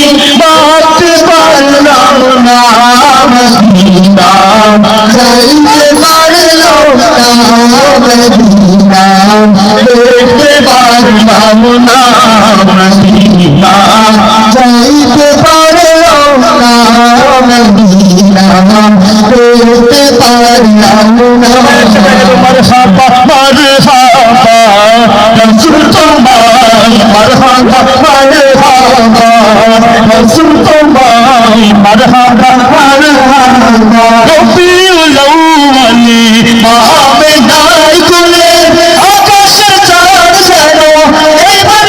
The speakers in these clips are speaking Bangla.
আমি বাঁচতে পারলাম না মদিনা যাইতে পারলাম না মদিনা দেখতে পারলাম না মদিনা যাইতে পারলাম না মদিনা দেখতে পারলাম না মারহাবা মারহাবা রসুল তোমায় মারহাবা রসুল তোমায় মারহাবা মারহাবা রবিউল আউয়ালি আমেনাই কুলে আকাশের চাঁদ যেন আমেনাই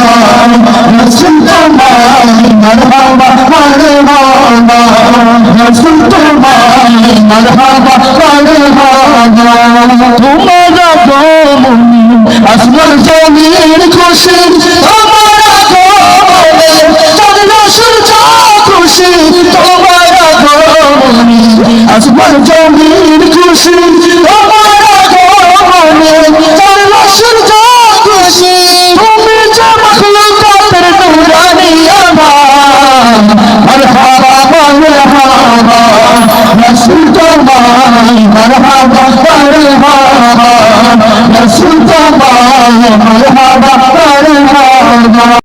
রসুল তোমায় মরহাবা করে বাবা রসুল তোমায় মরহাবা করে বাবা তোমার আসমান জমির খুশি তোমার গোলে চন্দ্র সূর্য খুশি তোমার গোলে আসমান জমির খুশি রসুল তোমায় মারহাবা মারহাবা রসুল তোমায়